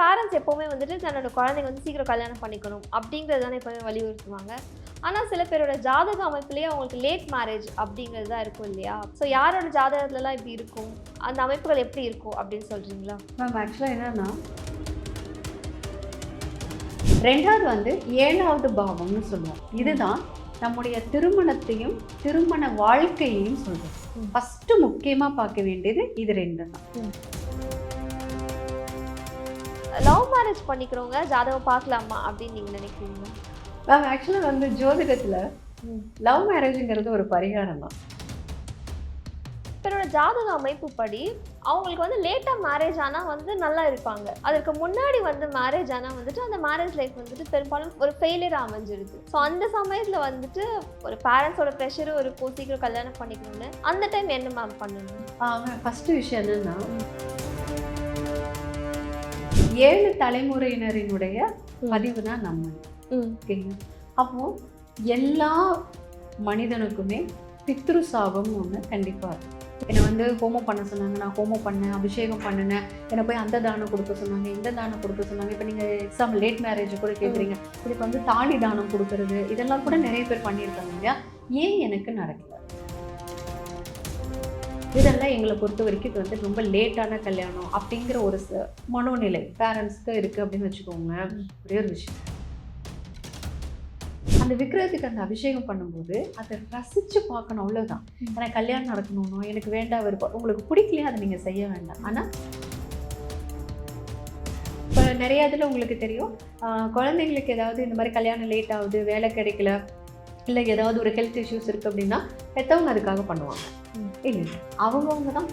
Parents எப்போவுமே வந்துட்டு தன்னோட குழந்தைங்க வந்து சீக்கிரம் கல்யாணம் பண்ணிக்கணும் அப்படிங்கிறது தானே எப்போவுமே வலியுறுத்துவாங்க. ஆனால் சில பேரோட ஜாதக அமைப்புலேயே அவங்களுக்கு லேட் மேரேஜ் அப்படிங்கிறது தான் இருக்கும் இல்லையா? ஸோ யாரோட ஜாதகத்துலலாம் இப்படி இருக்கும்? அந்த அமைப்புகள் எப்படி இருக்கும் அப்படின்னு சொல்கிறீங்களா மேம் ஆக்சுவலாக என்னன்னா ரெண்டாவது வந்து ஏழாவது பாவம்னு சொல்லுவோம். இதுதான் நம்முடைய திருமணத்தையும் திருமண வாழ்க்கையையும் சொல்றோம் ம். ஃபர்ஸ்ட் முக்கியமா பார்க்க வேண்டியது இது ரெண்டு தான் லவ் மேரேஜ் பண்ணிக்கிறவங்க ஜாதகம் பார்க்கலாமா அப்படின்னு நீங்கள் நினைக்கிறீங்களா மேம் ஆக்சுவலாக வந்து ஜோதிடத்துல. லவ் மேரேஜுங்கிறது ஒரு பரிகாரம் தான். இவரோட ஜாதக அமைப்புப்படி அவங்களுக்கு வந்து லேட்டாக மேரேஜ் ஆனால் வந்து நல்லா இருப்பாங்க. அதற்கு முன்னாடி வந்து மேரேஜ் ஆனால் வந்துட்டு அந்த மேரேஜ் லைஃப் வந்துட்டு பெரும்பாலும் ஒரு ஃபெயிலியர் அமைஞ்சிருது. ஸோ அந்த சமயத்தில் வந்துட்டு ஒரு பேரண்ட்ஸோட ப்ரெஷரும் இருக்கும். சீக்கிரம் கல்யாணம் பண்ணிக்கணும்னு. அந்த டைம் என்ன மேம் பண்ணணும்? ஃபர்ஸ்ட் விஷயம் என்னன்னா ஏழு தலைமுறையினரினுடைய பதிவு தான் நம்ம. ஓகேங்க அப்போ எல்லா மனிதனுக்குமே பித்ரு சாபம்னு ஒன்று கண்டிப்பாக இருக்கும் என்னை வந்து ஹோமம் பண்ண சொன்னாங்க நான் ஹோமம் பண்ணேன் அபிஷேகம் பண்ணினேன் என்னை போய் அந்த தானம் கொடுக்க சொன்னாங்க இந்த தானம் கொடுக்க சொன்னாங்க. இப்போ நீங்கள் எக்ஸாம் லேட் மேரேஜ் கூட கேட்குறீங்க இதுக்கு வந்து தாலி தானம் கொடுக்கறது இதெல்லாம் கூட நிறைய பேர் பண்ணியிருக்காங்க இல்லையா? ஏன் எனக்கு நடக்கல? இதெல்லாம் எங்களை பொறுத்த வரைக்கும் இது வந்து ரொம்ப லேட்டான கல்யாணம் அப்படிங்கிற ஒரு மனோநிலை பேரண்ட்ஸ்க்கு இருக்குது அப்படின்னு வச்சுக்கோங்க. ஒரே ஒரு விஷயம். அந்த விக்கிரகத்துக்கு அந்த அபிஷேகம் பண்ணும்போது அதை ரசித்து பார்க்கணும் அவ்வளோதான் எனக்கு கல்யாணம் நடக்கணும்னு எனக்கு வேண்டாம் விருப்பம் உங்களுக்கு பிடிக்கலையா அதை நீங்கள் செய்ய வேண்டாம். ஆனால் இப்போ நிறைய இதில் உங்களுக்கு தெரியும். குழந்தைங்களுக்கு ஏதாவது இந்த மாதிரி கல்யாணம் லேட் ஆகுது வேலை கிடைக்கல இல்லை ஏதாவது ஒரு ஹெல்த் இஷ்யூஸ் இருக்குது அப்படின்னா பெற்றவங்க அதுக்காக பண்ணுவாங்க. இல்லை அவங்கவுங்க தான்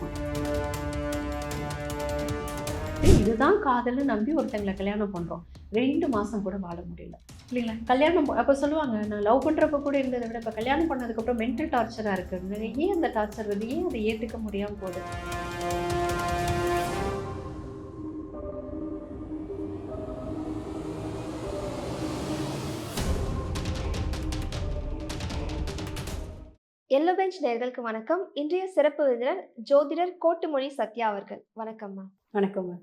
இதுதான் காதல்னு நம்பி ஒருத்தங்களை கல்யாணம் பண்ணுறோம் ரெண்டு மாதம் கூட வாழ முடியல. இல்லைங்களா கல்யாணம் அப்போ சொல்லுவாங்க நான் லவ் பண்ணுறப்ப கூட இருந்ததை விட இப்போ கல்யாணம் பண்ணதுக்கப்புறம் மென்டல் டார்ச்சராக இருக்குது ஏன் அந்த டார்ச்சர் வருது? ஏன் அதை ஏற்றுக்க முடியாமல் போகுது? பெஞ்ச் நேர்களுக்கு வணக்கம். இன்றைய சிறப்பு விருந்தினர் ஜோதிடர் கோட்டுமொழி சத்யா அவர்கள். வணக்கம்மா. வணக்கம்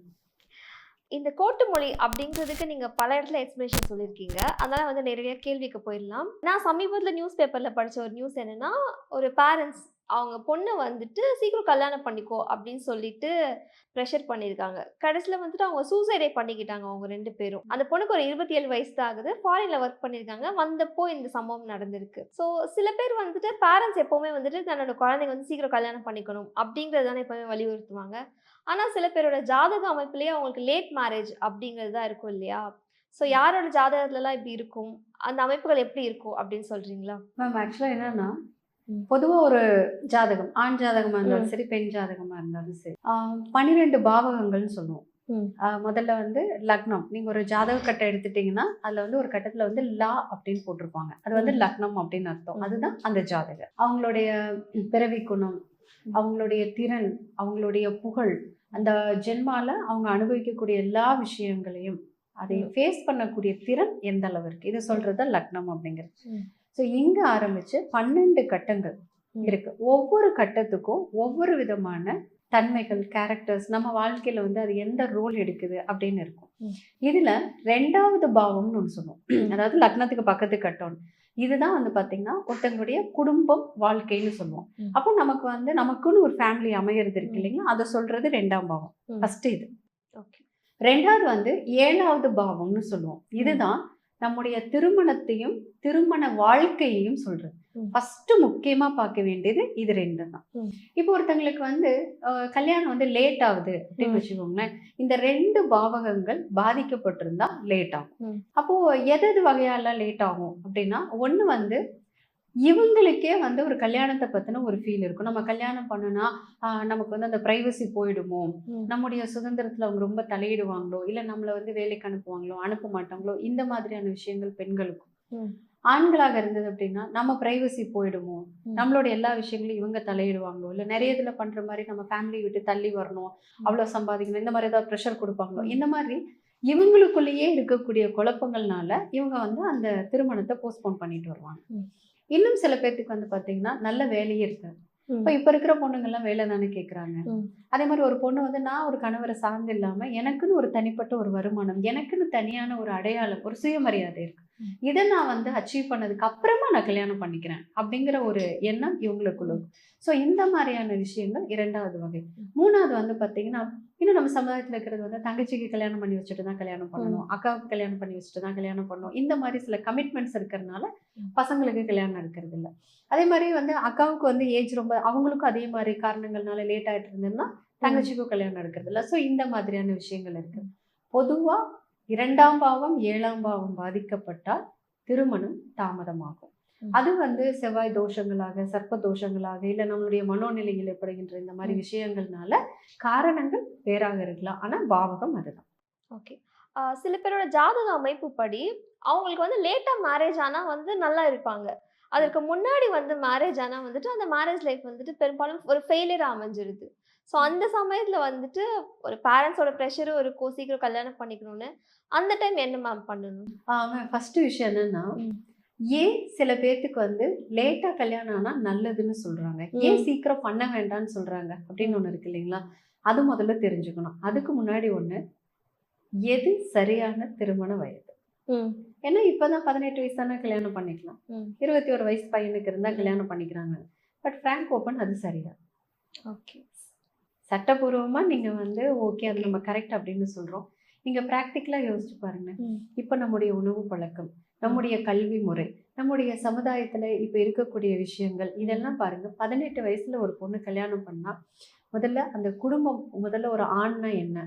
இந்த கோட்டு மொழி அப்படிங்கிறதுக்கு நீங்க பல இடத்துல எக்ஸ்பிளேஷன் சொல்லியிருக்கீங்க. அதனால வந்து நிறைய கேள்விக்கு போயிடலாம். நான் சமீபத்தில் நியூஸ் பேப்பர்ல படிச்ச ஒரு நியூஸ் என்னன்னா ஒரு பேரண்ட்ஸ் அவங்க பொண்ணை வந்துட்டு சீக்கிரம் கல்யாணம் பண்ணிக்கோ அப்படின்னு சொல்லிட்டு ப்ரெஷர் பண்ணியிருக்காங்க கடைசியில் வந்துட்டு அவங்க சூசைடே பண்ணிக்கிட்டாங்க அவங்க ரெண்டு பேரும். அந்த பொண்ணுக்கு ஒரு இருபத்தி ஏழு வயசு தான் ஆகுது. ஃபாரின்ல ஒர்க் பண்ணியிருக்காங்க வந்தப்போ இந்த சம்பவம் நடந்திருக்கு. ஸோ சில பேர் வந்துட்டு பேரண்ட்ஸ் எப்போவுமே வந்துட்டு தன்னோட குழந்தைங்க வந்து சீக்கிரம் கல்யாணம் பண்ணிக்கணும் அப்படிங்கிறது தானே எப்போவுமே வலியுறுத்துவாங்க. ஆனால் சில பேரோட ஜாதக அமைப்புலேயே அவங்களுக்கு லேட் மேரேஜ் அப்படிங்கிறது தான் இருக்கும் இல்லையா? ஸோ யாரோட ஜாதகத்துலலாம் இப்படி இருக்கும்? அந்த அமைப்புகள் எப்படி இருக்கும் அப்படின்னு சொல்றீங்களா? மேம் ஆக்சுவலாக என்னன்னா. பொதுவாக ஒரு ஜாதகம் ஆண் ஜாதகமாக இருந்தாலும். சரி பெண் ஜாதகமாக இருந்தாலும் சரி பன்னிரெண்டு பாவகங்கள்னு சொல்லுவோம் முதல்ல வந்து லக்னம் நீங்கள் ஒரு ஜாதக கட்டை எடுத்துட்டீங்கன்னா அதில் வந்து ஒரு கட்டத்தில் வந்து லா அப்படின்னு போட்டிருப்பாங்க அது வந்து. லக்னம் அப்படின்னு அர்த்தம். அதுதான் அந்த ஜாதகர் அவங்களுடைய பிறவி குணம். அவங்களுடைய திறன் அவங்களுடைய புகழ் அந்த ஜென்மால அவங்க அனுபவிக்கக்கூடிய எல்லா விஷயங்களையும் அதை. ஃபேஸ் பண்ணக்கூடிய திறன் எந்த அளவு இருக்கு இது சொல்றது லக்னம் அப்படிங்கிறது. ஸோ இங்க ஆரம்பிச்சு பன்னெண்டு கட்டங்கள் ம். இருக்கு. ஒவ்வொரு கட்டத்துக்கும் ஒவ்வொரு விதமான தன்மைகள் கேரக்டர்ஸ் நம்ம வாழ்க்கையில வந்து அது எந்த ரோல் எடுக்குது அப்படின்னு இருக்கும். இதுல ரெண்டாவது பாவம்னு ஒன்று சொல்லுவோம். அதாவது லக்னத்துக்கு பக்கத்து கட்டம் இதுதான் வந்து பாத்தீங்கன்னா ஒருத்தங்களுடைய குடும்பம் வாழ்க்கைன்னு சொல்லுவோம். அப்போ நமக்கு வந்து நமக்குன்னு ஒரு ஃபேமிலி அமையிறது இருக்கு. இல்லைங்களா? அதை சொல்றது ரெண்டாம் பாவம். ம். ஃபர்ஸ்ட் இது. ஓகே. ரெண்டாவது வந்து ஏழாவது பாவம்னு சொல்லுவோம். இதுதான் நம்முடைய திருமணத்தையும் திருமண வாழ்க்கையையும் சொல்றது. ஃபர்ஸ்ட் முக்கியமா பார்க்க வேண்டியது இது ரெண்டு தான். இப்போ ஒருத்தங்களுக்கு வந்து கல்யாணம் வந்து லேட் ஆகுது அப்படின்னு. வச்சுக்கோங்களேன் இந்த ரெண்டு பாவகங்கள் பாதிக்கப்பட்டிருந்தா லேட் ஆகும். அப்போ எது எது வகையால லேட் ஆகும் அப்படின்னா ஒண்ணு வந்து இவங்களுக்கே வந்து ஒரு கல்யாணத்தை பத்தின ஒரு ஃபீல் இருக்கும். நம்ம கல்யாணம் பண்ணுனா நமக்கு வந்து அந்த பிரைவசி போயிடுமோ. நம்முடைய சுதந்திரத்துல அவங்க ரொம்ப தலையிடுவாங்களோ? இல்ல நம்மளை வந்து வேலைக்கு அனுப்புவாங்களோ? அனுப்ப மாட்டாங்களோ இந்த மாதிரியான விஷயங்கள் பெண்களுக்கும். ஆண்களாக இருந்தது அப்படின்னா நம்ம பிரைவசி போயிடுமோ. நம்மளோட எல்லா விஷயங்களையும் இவங்க தலையிடுவாங்களோ? இல்ல நிறைய இதுல பண்ற மாதிரி நம்ம ஃபேமிலி விட்டு தள்ளி வரணும். அவ்வளவு சம்பாதிக்கணும். இந்த மாதிரி ஏதாவது ப்ரெஷர் கொடுப்பாங்களோ. இந்த மாதிரி இவங்களுக்குள்ளேயே இருக்கக்கூடிய குழப்பங்கள்னால இவங்க வந்து அந்த திருமணத்தை போஸ்ட்போன் பண்ணிட்டு வருவாங்க. இன்னும் சில பேர்த்துக்கு வந்து பாத்தீங்கன்னா நல்ல வேலையே இருக்காது இப்போ இப்போ இருக்கிற பொண்ணுங்கெல்லாம் வேலை தானே கேட்குறாங்க. அதே மாதிரி ஒரு பொண்ணு வந்து நான் ஒரு கணவரை சார்ந்து இல்லாம எனக்குன்னு ஒரு தனிப்பட்ட ஒரு வருமானம் எனக்குன்னு தனியான ஒரு அடையாளம் ஒரு சுயமரியாதை இருக்கு. இதை நான் வந்து அச்சீவ் பண்ணதுக்கு அப்புறமா நான் கல்யாணம் பண்ணிக்கிறேன் அப்படிங்கிற ஒரு எண்ணம் இவங்களுக்குள்ள ஸோ இந்த மாதிரியான விஷயங்கள் இரண்டாவது வகை. மூணாவது வந்து பார்த்தீங்கன்னா இன்னும் நம்ம சமுதாயத்தில் இருக்கிறது வந்து தங்கச்சிக்கு கல்யாணம் பண்ணி வச்சுட்டு தான் கல்யாணம் பண்ணணும் அக்காவுக்கு கல்யாணம் பண்ணி வச்சுட்டு தான் கல்யாணம் பண்ணணும். இந்த மாதிரி சில கமிட்மெண்ட்ஸ் இருக்கிறதுனால. பசங்களுக்கு கல்யாணம் இருக்கிறது இல்ல. அதே மாதிரி வந்து அக்காவுக்கு வந்து ஏஜ் ரொம்ப அவங்களுக்கும் அதே மாதிரி காரணங்கள்னால லேட் ஆயிட்டு இருந்ததுன்னா தங்கச்சிக்கும் கல்யாணம் இருக்கிறது இல்ல. ஸோ இந்த மாதிரியான விஷயங்கள் இருக்கு. பொதுவா இரண்டாம் பாவம் ஏழாம் பாவம் பாதிக்கப்பட்டால் திருமணம் தாமதமாகும். அது வந்து செவ்வாய் தோஷங்களாக சர்ப்ப தோஷங்களாக இல்லை நம்மளுடைய மனோநிலையில் ஏற்படுகின்ற இந்த மாதிரி. விஷயங்கள்னால காரணங்கள் வேறாக இருக்கலாம். ஆனா பாவகம் அதுதான். ஓகே. சில பேரோட ஜாதக அமைப்பு படி அவங்களுக்கு வந்து லேட்டா மேரேஜ் ஆனா வந்து நல்லா இருப்பாங்க. அதற்கு முன்னாடி வந்து மேரேஜ் ஆனா வந்துட்டு அந்த மேரேஜ் லைஃப் வந்துட்டு பெரும்பாலும் ஒரு ஃபெயிலியர் அமைஞ்சிருது. ஸோ அந்த சமயத்துல வந்துட்டு ஒரு பேரண்ட்ஸோட ப்ரெஷரும் இருக்கும் சீக்கிரம் கல்யாணம் பண்ணிக்கணும்னு அந்த டைம் என்ன மேம் பண்ணணும்? ஃபர்ஸ்ட் விஷயம் என்னன்னா. ஏன் சில பேர்த்துக்கு வந்து லேட்டா கல்யாணம் ஆனா நல்லதுன்னு சொல்றாங்க? ஏன் சீக்கிரம் பண்ண வேண்டாம்னு சொல்றாங்க? அப்படின்னு ஒண்ணு இருக்கு இல்லைங்களா? அது முதல்ல தெரிஞ்சுக்கணும். அதுக்கு முன்னாடி ஒண்ணு எது சரியான திருமண வயது? ஏன்னா இப்பதான் பதினெட்டு வயசு தானே கல்யாணம் பண்ணிக்கலாம். இருபத்தி ஒரு வயசு பையனுக்கு இருந்தா ம். கல்யாணம் பண்ணிக்கிறாங்க. பட் ஃப்ராங்க் ஓப்பன் அது சரியா ஓகே சட்டபூர்வமா நீங்க வந்து ஓகே அது நம்ம கரெக்ட் அப்படின்னு சொல்றோம். நீங்க ப்ராக்டிக்கலா யோசிச்சு பாருங்க. ம். இப்ப நம்முடைய உணவு பழக்கம் நம்முடைய கல்வி முறை நம்முடைய சமுதாயத்துல இப்ப இருக்கக்கூடிய விஷயங்கள் இதெல்லாம் பாருங்க. பதினெட்டு வயசுல ஒரு பொண்ணு கல்யாணம் பண்ணா முதல்ல அந்த குடும்பம் முதல்ல ஒரு ஆண்னா என்ன?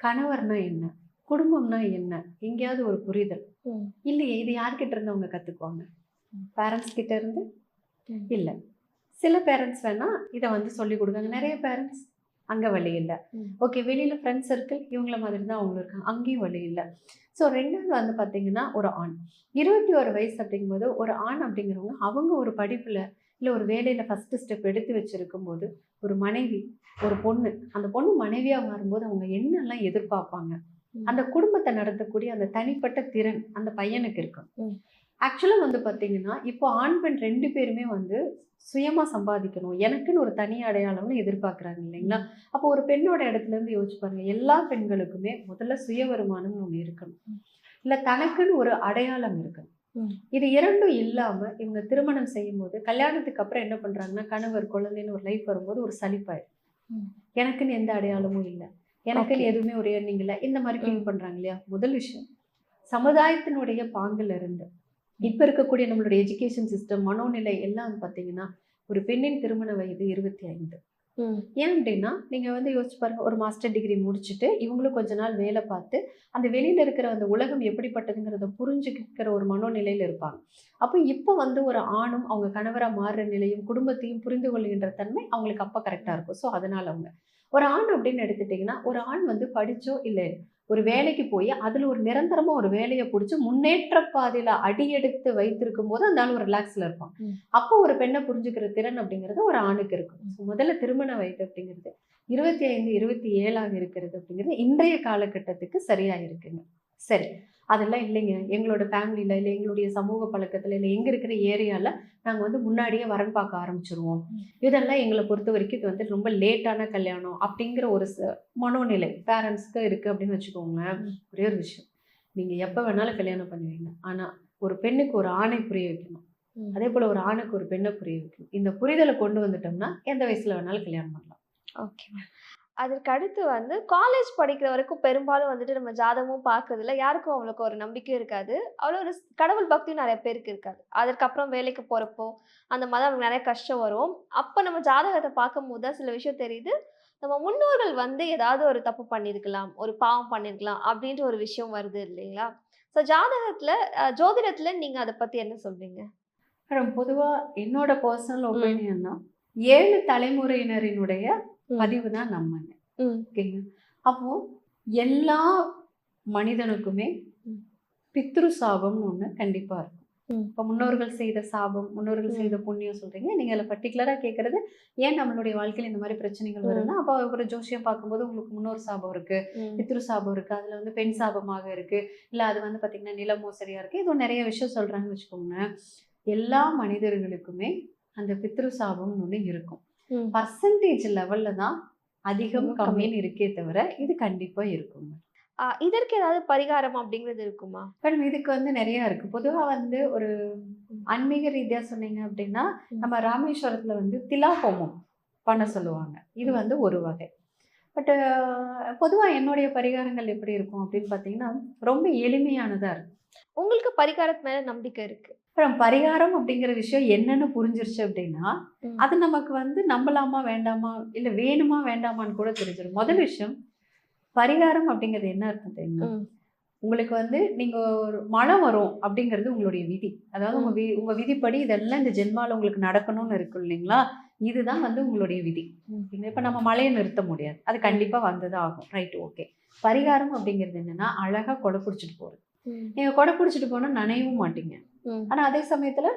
கணவர்னா என்ன? குடும்பம்னா என்ன? எங்கேயாவது ஒரு புரிதல். இல்லையே இது யார்கிட்ட இருந்து அவங்க கத்துக்குவாங்க? ம். பேரண்ட்ஸ் கிட்ட இருந்து. இல்ல. சில பேரண்ட்ஸ் வேணா இதை வந்து சொல்லி கொடுக்காங்க. நிறைய பேரண்ட்ஸ் அங்க வழி இல்லை. ஓகே வெளியில ஃப்ரெண்ட்ஸ் சர்க்கிள் இவங்கள மாதிரி தான் அவங்களும் இருக்காங்க அங்கேயும் வழி இல்லை ஸோ ரெண்டாவது வந்து பார்த்தீங்கன்னா ஒரு ஆண் இருபத்தி ஒரு வயசு அப்படிங்கும்போது ஒரு ஆண் அப்படிங்கிறவங்க அவங்க ஒரு படிப்புல இல்லை ஒரு வேலையில ஃபர்ஸ்ட் ஸ்டெப் எடுத்து வச்சிருக்கும் போது ஒரு மனைவி ஒரு பொண்ணு அந்த பொண்ணு மனைவியா மாறும்போது அவங்க என்னெல்லாம் எதிர்பார்ப்பாங்க. அந்த குடும்பத்தை நடத்தக்கூடிய அந்த தனிப்பட்ட திறன் அந்த பையனுக்கு இருக்கும். ஆக்சுவலாக வந்து பார்த்தீங்கன்னா இப்போ ஆண் பெண் ரெண்டு பேருமே வந்து சுயமா சம்பாதிக்கணும். எனக்குன்னு ஒரு தனி அடையாளம்னு எதிர்பார்க்குறாங்க இல்லைங்களா? அப்போ ஒரு பெண்ணோட இடத்துல இருந்து யோசிச்சு பாருங்க. எல்லா பெண்களுக்குமே முதல்ல சுய வருமானம்னு ஒன்று இருக்கணும். இல்ல தனக்குன்னு ஒரு அடையாளம் இருக்கணும். இது இரண்டும் இல்லாம இவங்க திருமணம் செய்யும் போது கல்யாணத்துக்கு அப்புறம் என்ன பண்றாங்கன்னா கணவர் குழந்தைன்னு ஒரு லைஃப் வரும்போது ஒரு சலிப்பாயிடும். எனக்குன்னு எந்த அடையாளமும் இல்லை. எனக்குன்னு. எதுவுமே ஒரு இல்லை. இந்த மாதிரி ஃபீல் ம். பண்றாங்க இல்லையா? முதல் விஷயம். சமுதாயத்தினுடைய பாங்குல இருந்து இப்ப இருக்கக்கூடிய நம்மளுடைய எஜுகேஷன் சிஸ்டம் மனோநிலை எல்லாம் பார்த்தீங்கன்னா ஒரு பெண்ணின் திருமண வயது இருபத்தி ஐந்து. ஏன் அப்படின்னா நீங்க வந்து யோசிச்சு பாருங்க ஒரு மாஸ்டர் டிகிரி முடிச்சுட்டு இவங்களும் கொஞ்ச நாள் வேலை பார்த்து அந்த வெளியில இருக்கிற அந்த உலகம் எப்படிப்பட்டதுங்கிறத புரிஞ்சுக்கிற ஒரு மனோநிலையில இருப்பாங்க. அப்போ இப்போ வந்து ஒரு ஆணும் அவங்க கணவரா மாறுற நிலையும் குடும்பத்தையும் புரிந்து கொள்கின்ற தன்மை அவங்களுக்கு அப்ப கரெக்டா இருக்கும். ஸோ அதனால அவங்க. ஒரு ஆண் அப்படின்னு எடுத்துட்டீங்கன்னா ஒரு ஆண் வந்து படிச்சோ இல்லை ஒரு வேலைக்கு போய் அதுல ஒரு நிரந்தரமா ஒரு வேலையை பிடிச்சி முன்னேற்ற பாதையில அடியெடுத்து வைத்திருக்கும் போது அந்த ஆள் ஒரு ரிலாக்ஸ்ல இருப்பான். ம். அப்போ ஒரு பெண்ணை புரிஞ்சுக்கிற திறன் அப்படிங்கிறது ஒரு ஆணுக்கு இருக்கும். So, முதல்ல திருமண வயது அப்படிங்கிறது இருபத்தி ஐந்து இருபத்தி ஏழாக இருக்கிறது அப்படிங்கிறது இன்றைய காலகட்டத்துக்கு சரியா இருக்குங்க சரி. அதெல்லாம் இல்லைங்க. எங்களோட ஃபேமிலியில இல்லை எங்களுடைய சமூக பழக்கத்துல இல்லை எங்க இருக்கிற ஏரியால நாங்க வந்து முன்னாடியே வரன் பார்க்க ஆரம்பிச்சிருவோம். இதெல்லாம் எங்களை பொறுத்த வரைக்கும் இது வந்து ரொம்ப லேட்டான கல்யாணம் அப்படிங்கிற ஒரு மனோநிலை பேரண்ட்ஸ்க்கு இருக்கு அப்படின்னு வச்சுக்கோங்களேன். ஒரே ஒரு விஷயம். நீங்க எப்ப வேணாலும் கல்யாணம் பண்ணுவீங்க. ஆனா ஒரு பெண்ணுக்கு ஒரு ஆணை புரிய வைக்கணும். அதே போல ஒரு ஆணுக்கு ஒரு பெண்ணை புரிய வைக்கணும். இந்த புரிதலை கொண்டு வந்துட்டோம்னா எந்த வயசுல வேணாலும் கல்யாணம் பண்ணலாம். ஓகே அடுத்து வந்து காலேஜ் படிக்கிற வரைக்கும் பெரும்பாலும் வந்துட்டு நம்ம ஜாதகமும் பார்க்கறதில்ல. யாருக்கும் அவங்களுக்கு ஒரு நம்பிக்கையும் இருக்காது. அவ்வளோ ஒரு கடவுள் பக்தியும் நிறைய பேருக்கு இருக்காது. அதற்கப்புறம் வேலைக்கு போகிறப்போ அந்த மாதிரி அவங்களுக்கு நிறைய கஷ்டம் வரும். அப்போ நம்ம ஜாதகத்தை பார்க்கும்போது தான் சில விஷயம் தெரியுது. நம்ம முன்னோர்கள் வந்து ஏதாவது ஒரு தப்பு பண்ணியிருக்கலாம் ஒரு பாவம் பண்ணியிருக்கலாம் அப்படின்ற ஒரு விஷயம் வருது இல்லைங்களா? ஸோ ஜாதகத்தில் ஜோதிடத்தில் நீங்கள் அதை பற்றி என்ன சொல்வீங்க மேடம் பொதுவா என்னோட பர்சனல். ஒப்பீனியன்னா ஏழு தலைமுறையினரினுடைய பதிவு தான் நம்மங்க ம் ஓகேங்க அப்போ எல்லா மனிதனுக்குமே. பித்ரு சாபம்னு ஒண்ணு கண்டிப்பா இருக்கும். இப்போ முன்னோர்கள் செய்த சாபம் முன்னோர்கள். செய்த புண்ணியம் சொல்றீங்க நீங்க அதில் பர்டிகுலரா கேட்கறது ஏன் நம்மளுடைய வாழ்க்கையில இந்த மாதிரி பிரச்சனைகள் ம். வருதுன்னா அப்போ ஒரு ஜோசியம் பார்க்கும்போது உங்களுக்கு முன்னோர் சாபம் இருக்கு பித்ரு சாபம் இருக்கு அதுல வந்து பெண் சாபமாக இருக்கு இல்ல அது வந்து பாத்தீங்கன்னா நில மோசடியா இருக்கு இது நிறைய விஷயம் சொல்றாங்கன்னு வச்சுக்கோங்க எல்லா மனிதர்களுக்குமே அந்த பித்ரு சாபம்னு ஒண்ணு இருக்கும். பர்சன்டேஜ் லெவல்ல தான் அதிகம். கம்மின்னு இருக்கே தவிர இது கண்டிப்பா இருக்குங்க இதற்கு ஏதாவது பரிகாரம் அப்படிங்கிறது இருக்குமா? மேடம் இதுக்கு வந்து நிறைய இருக்கு. பொதுவா வந்து ஒரு ஆன்மீக ரீதியா சொன்னீங்க அப்படின்னா. நம்ம ராமேஸ்வரத்துல வந்து திலா ஹோமம் பண்ண சொல்லுவாங்க. இது வந்து ஒரு வகை. பட் பொதுவா என்னுடைய பரிகாரங்கள் எப்படி இருக்கும் அப்படின்னு பார்த்தீங்கன்னா ரொம்ப எளிமையானதா இருக்கும். உங்களுக்கு பரிகாரத்து மேல நம்பிக்கை இருக்கு. அப்புறம் பரிகாரம் அப்படிங்கிற விஷயம் என்னன்னு புரிஞ்சிருச்சு அப்படின்னா. அது நமக்கு வந்து நம்பலாமா வேண்டாமா இல்ல வேணுமா வேண்டாமான்னு கூட தெரிஞ்சிடும் முதல் விஷயம் பரிகாரம் அப்படிங்கிறது என்ன அர்த்தம் தெரியுமா. உங்களுக்கு வந்து நீங்க ஒரு மழை வரும் அப்படிங்கிறது உங்களுடைய விதி. அதாவது உங்க வி உங்க விதிப்படி இதெல்லாம் இந்த ஜென்மால உங்களுக்கு நடக்கணும்னு இருக்கு இல்லைங்களா? இதுதான் வந்து உங்களுடைய விதி. இப்ப நம்ம மழையை நிறுத்த முடியாது. அது கண்டிப்பா வந்துதான் ஆகும். Right okay. பரிகாரம் அப்படிங்கிறது என்னன்னா அழகா கொடை பிடிச்சிட்டு போறது. ம். நீங்க கொடை பிடிச்சிட்டு போனா நனையவும் மாட்டீங்க. ம். ஆனா அதே சமயத்துல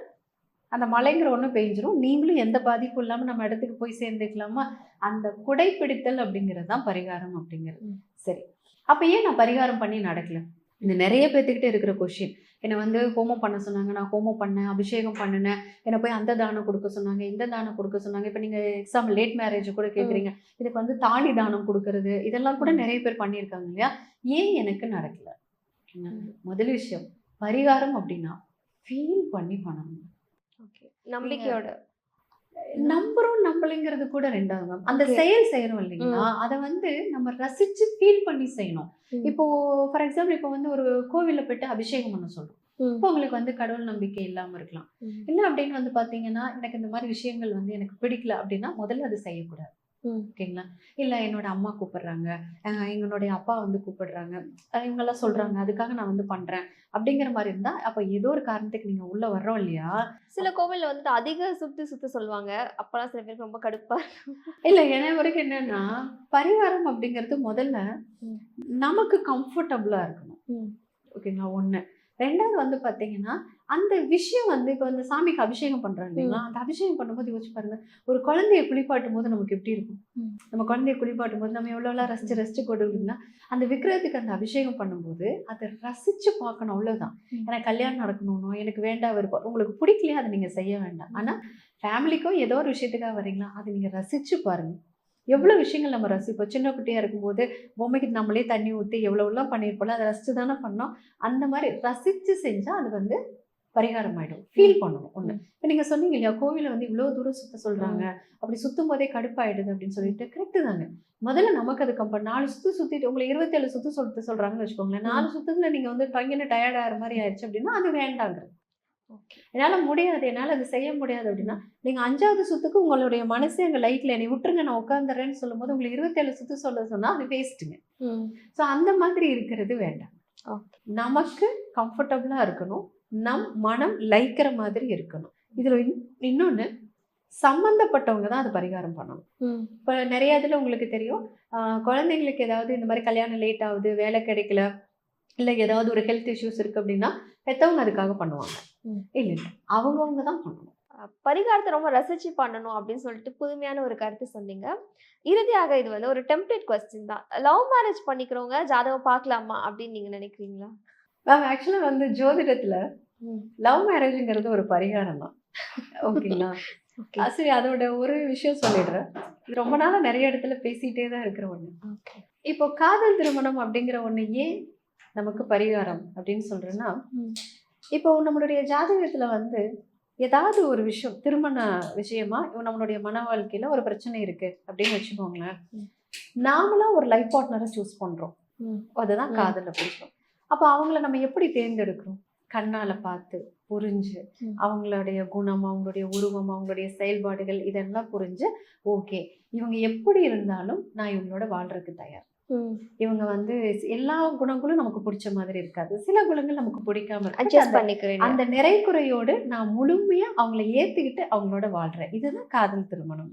அந்த மலைங்கிற ஒண்ணு பெஞ்சிரும். நீங்களும் எந்த பாதிப்பும் இல்லாம நம்ம இடத்துக்கு போய் சேர்ந்துக்கலாமா? அந்த குடை பிடித்தல் அப்படிங்கிறது தான் பரிகாரம் அப்படிங்கிறது. சரி. அப்ப ஏன் நான் பரிகாரம் பண்ணி நடக்கல? இந்த நிறைய பேர்த்துக்கிட்ட இருக்கிற கொஷின் என்னை வந்து ஹோமம் பண்ண சொன்னாங்க. நான் ஹோமம் பண்ணேன் அபிஷேகம் பண்ணினேன். என்னை போய் அந்த தானம் கொடுக்க சொன்னாங்க இந்த தானம் கொடுக்க சொன்னாங்க. இப்போ நீங்கள் எக்ஸாம்பிள் லேட் மேரேஜ் கூட கேட்குறீங்க இதுக்கு வந்து தாலி தானம் கொடுக்கறது. இதெல்லாம் கூட. நிறைய பேர் பண்ணியிருக்காங்க இல்லையா? ஏன் எனக்கு நடக்கல. முதல் விஷயம் பரிகாரம் அப்படின்னா ஃபீல் பண்ணி பண்ணணும் ஓகே நம்பிக்கையோட நம்புறோம் நம்பலைங்கிறது கூட ரெண்டாவது மேம் அந்த. செயல் செய்யறோம் இல்லைங்களா அதை வந்து நம்ம ரசிச்சு ஃபீல் பண்ணி செய்யணும். இப்போ ஃபார் எக்ஸாம்பிள் இப்போ வந்து ஒரு கோவில்ல போயிட்டு அபிஷேகம் பண்ண சொல்றோம். இப்போ உங்களுக்கு வந்து கடவுள் நம்பிக்கை இல்லாம இருக்கலாம். இல்லை அப்படின்னு வந்து பாத்தீங்கன்னா எனக்கு இந்த மாதிரி விஷயங்கள் வந்து எனக்கு பிடிக்கல அப்படின்னா முதல்ல அது செய்யக்கூடாது. ஓகேங்களா? இல்ல என்னோட அம்மா கூப்பிடுறாங்க. எங்களுடைய அப்பா வந்து கூப்பிடுறாங்க. இவங்கெல்லாம் சொல்றாங்க அதுக்காக நான் வந்து பண்றேன். அப்படிங்கிற மாதிரி இருந்தா அப்ப ஏதோ ஒரு காரணத்துக்கு நீங்க உள்ள வர்றோம் இல்லையா? சில கோவில்ல வந்துட்டு அதிக சுத்தி சுத்த சொல்லுவாங்க. அப்பெல்லாம் சில பேருக்கு ரொம்ப கடுப்பா இருக்கும். இல்ல என்ன வரைக்கும் என்னன்னா பரிகாரம் அப்படிங்கிறது முதல்ல. நமக்கு கம்ஃபர்டபுளா இருக்கணும். ஓகேங்களா? ஒண்ணு. ரெண்டாவது வந்து பாத்தீங்கன்னா அந்த விஷயம் வந்து இப்போ வந்து சாமிக்கு அபிஷேகம் பண்றாங்க இல்லைங்களா? அந்த அபிஷேகம் பண்ணும்போது யோசிச்சு பாருங்க. ஒரு குழந்தைய குளிப்பாட்டும் போது நமக்கு எப்படி இருக்கும். நம்ம குழந்தைய குளிப்பாட்டும் போது நம்ம எவ்வளோலாம் ரசிச்சு ரசிச்சு கொடுக்கணும்னா அந்த விக்கிரகத்துக்கு அந்த அபிஷேகம் பண்ணும்போது அதை ரசிச்சு பார்க்கணும். அவ்வளவுதான். ம். எனக்கு கல்யாணம் நடக்கணும் எனக்கு வேண்டாம் விருப்பம் உங்களுக்கு பிடிக்கலையா அதை நீங்க செய்ய வேண்டாம். ஆனா ஃபேமிலிக்கும் ஏதோ ஒரு விஷயத்துக்காக வரீங்களா அதை நீங்க ரசிச்சு பாருங்க. எவ்வளவு விஷயங்கள் நம்ம ரசிப்போம். சின்ன குட்டியா இருக்கும்போது பொம்மைக்கு நம்மளே தண்ணி ஊற்றி எவ்வளோலாம் பண்ணியிருப்போம்ல அதை ரசிச்சு தானே பண்ணோம். அந்த மாதிரி ரசிச்சு செஞ்சா அது வந்து பரிகாரம் ஆயிடும் ஃபீல் பண்ணணும் ஒண்ணு. இப்போ நீங்க சொன்னீங்க இல்லையா கோவிலை வந்து இவ்வளவு தூரம் சுத்த சொல்றாங்க. அப்படி சுத்தும் போதே கடுப்பாயிடுது அப்படின்னு சொல்லிட்டு. கரெக்டு தாங்க முதல்ல நமக்கு அது கம்பெனி நாலு சுத்து சுத்திட்டு உங்களை இருபத்தேழு சுத்து சுத்த சொல்றாங்கன்னு வச்சுக்கோங்களேன். நாலு சுத்தத்துல நீங்க வந்து டொங்கன்னு டயர்ட் ஆகிற மாதிரி ஆயிடுச்சு அப்படின்னா அது வேண்டாங்க Okay. என்னால முடியாது என்னால அது செய்ய முடியாது அப்படின்னா நீங்க அஞ்சாவது சுத்துக்கு உங்களுடைய மனசு எங்க லைட்ல என்னை விட்டுருங்க நான் உட்காந்துறேன்னு சொல்லும்போது உங்களுக்கு இருபத்தேழு சுத்து சொல்ல சொன்னா அது வேஸ்ட்டுங்க. ஸோ அந்த மாதிரி இருக்கிறது வேண்டாம். நமக்கு கம்ஃபர்டபுளா இருக்கணும் நம் மனம் லைக்கிற மாதிரி இருக்கணும் இதுல இன்- இன்னொன்னு சம்பந்தப்பட்டவங்க தான் அது பரிகாரம் பண்ணணும். இப்போ நிறைய இதில் உங்களுக்கு தெரியும் குழந்தைங்களுக்கு ஏதாவது இந்த மாதிரி கல்யாணம் லேட் ஆகுது வேலை கிடைக்கல இல்லை ஏதாவது ஒரு ஹெல்த் இஷ்யூஸ் இருக்கு அப்படின்னா பெற்றவங்க அதுக்காக பண்ணுவாங்க. இல்லை இல்லை. அவங்கவுங்க தான் பண்ணணும். பரிகாரத்தை ரொம்ப ரசிச்சு பண்ணணும் அப்படின்னு சொல்லிட்டு புதுமையான ஒரு கருத்து சொன்னீங்க. இறுதியாக இது வந்து ஒரு டெம்ப்ளேட் கொஸ்டின் தான். லவ் மேரேஜ் பண்ணிக்கிறவங்க ஜாதகம் பார்க்கலாமா அப்படின்னு நீங்க நினைக்கிறீங்களா? மேம் ஆக்சுவலாக வந்து ஜோதிடத்தில். லவ் மேரேஜுங்கிறது ஒரு பரிகாரம் தான். ஓகேங்களா சரி அதோட ஒரு விஷயம் சொல்லிடுறேன். இது ரொம்ப நாளா நிறைய இடத்துல பேசிட்டே தான் இருக்கிற ஒண்ணு. ஓகே இப்போ காதல் திருமணம் அப்படிங்கிற ஒண்ணு ஏன் நமக்கு பரிகாரம் அப்படின்னு சொல்றேன்னா ம். இப்போ நம்மளுடைய ஜாதகத்துல வந்து ஏதாவது ஒரு விஷயம் திருமண விஷயமா இப்போ நம்மளுடைய மன வாழ்க்கையில ஒரு பிரச்சனை இருக்கு அப்படின்னு வச்சுக்கோங்களேன் ம். நாமளா ஒரு லைஃப் பார்ட்னரை சூஸ் பண்றோம் ம். அதுதான் ம். காதல் அப்படின்னு அப்போ அவங்கள நம்ம எப்படி தேர்ந்தெடுக்கிறோம் கண்ணால பார்த்து புரிஞ்சு. அவங்களுடைய குணம் அவங்களுடைய உருவம் அவங்களுடைய செயல்பாடுகள் இதெல்லாம் புரிஞ்சு ஓகே இவங்க எப்படி இருந்தாலும் நான் இவங்களோட வாழ்றதுக்கு தயார். இவங்க வந்து எல்லா குணங்களும் நமக்கு பிடிச்ச மாதிரி இருக்காது. சில குணங்கள் நமக்கு பிடிக்காம இருக்கு. அந்த- நிறைக்குறையோடு நான் முழுமையா அவங்கள ஏத்துக்கிட்டு அவங்களோட வாழ்றேன். இதுதான் காதல் திருமணம்.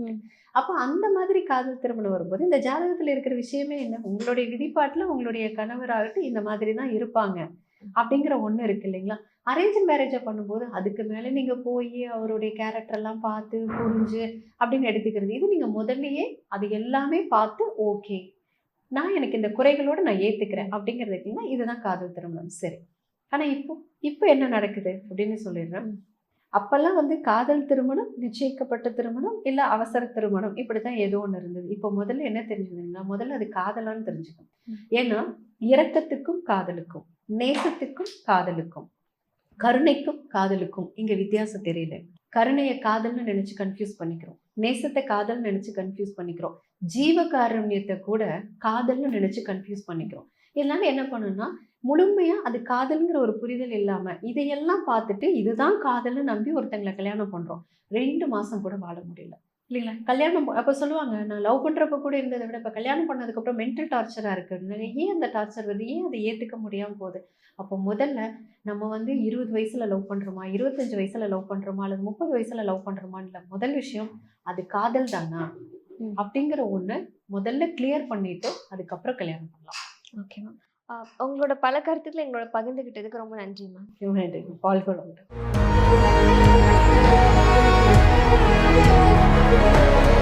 அப்போ அந்த மாதிரி காதல் திருமணம் வரும்போது இந்த ஜாதகத்துல இருக்கிற விஷயமே என்ன? உங்களுடைய விதிப்பாட்டுல உங்களுடைய கணவராகட்டும் இந்த மாதிரி தான் இருப்பாங்க. அப்படிங்கிற ஒண்ணு இருக்கு இல்லைங்களா? அரேஞ்ச் மேரேஜை பண்ணும்போது அதுக்கு மேல நீங்க போய் அவருடைய கேரக்டர் எல்லாம் பார்த்து புரிஞ்சு அப்படின்னு எடுத்துக்கிறது. இது நீங்க முதல்லயே அது எல்லாமே பார்த்து ஓகே நான் எனக்கு இந்த குறைகளோட நான் ஏத்துக்கிறேன் அப்படிங்கிறது இருக்குன்னா இதுதான் காதல் திருமணம். சரி. ஆனா இப்போ இப்போ என்ன நடக்குது அப்படின்னு சொல்லிடுறேன். அப்பெல்லாம் வந்து காதல் திருமணம் நிச்சயிக்கப்பட்ட திருமணம் இல்ல அவசர திருமணம் இப்படிதான் ஏதோ ஒண்ணு இருந்தது. இப்போ முதல்ல என்ன தெரிஞ்சதுன்னா முதல்ல அது காதலான்னு தெரிஞ்சுக்கணும். ஏன்னா இரக்கத்துக்கும் காதலுக்கும் நேசத்துக்கும் காதலுக்கும் கருணைக்கும் காதலுக்கும் இங்க வித்தியாசம் தெரியல. கருணையை காதல்னு நினைச்சு கன்ஃபியூஸ் பண்ணிக்கிறோம். நேசத்தை காதல்னு நினைச்சு கன்ஃபியூஸ் பண்ணிக்கிறோம். ஜீவகாருண்யத்தை கூட காதல்னு நினைச்சு கன்ஃபியூஸ் பண்ணிக்கிறோம். இதனால என்ன பண்ணணும்னா முழுமையா அது காதல்ங்கிற ஒரு புரிதல் இல்லாம இதையெல்லாம் பார்த்துட்டு இதுதான் காதல்னு நம்பி ஒருத்தங்களை கல்யாணம் பண்றோம். ரெண்டு மாசம் கூட வாழ முடியல. இல்லைங்களா? கல்யாணம் அப்ப சொல்லுவாங்க நான் லவ் பண்றப்ப கூட இருந்ததை விட இப்ப கல்யாணம் பண்ணதுக்கு அப்புறம் மென்டல் டார்ச்சரா இருக்கு. ஏன் அந்த டார்ச்சர் வருது? ஏன் அதை ஏத்துக்க முடியாம போகுது? அப்போ முதல்ல நம்ம வந்து இருபது வயசுல லவ் பண்றோமா? இருபத்தஞ்சு வயசுல லவ் பண்றோமா? அல்லது முப்பது வயசுல லவ் பண்றோமான்னு முதல் விஷயம் அது காதல் தானா. அப்படிங்கிற ஒண்ணு முதல்ல கிளியர் பண்ணிட்டு அதுக்கப்புறம் கல்யாணம் பண்ணலாம். ஓகே மேம் உங்களோட பல கருத்துக்களை எங்களோட பகிர்ந்துகிட்டதுக்கு ரொம்ப நன்றி மேம் Música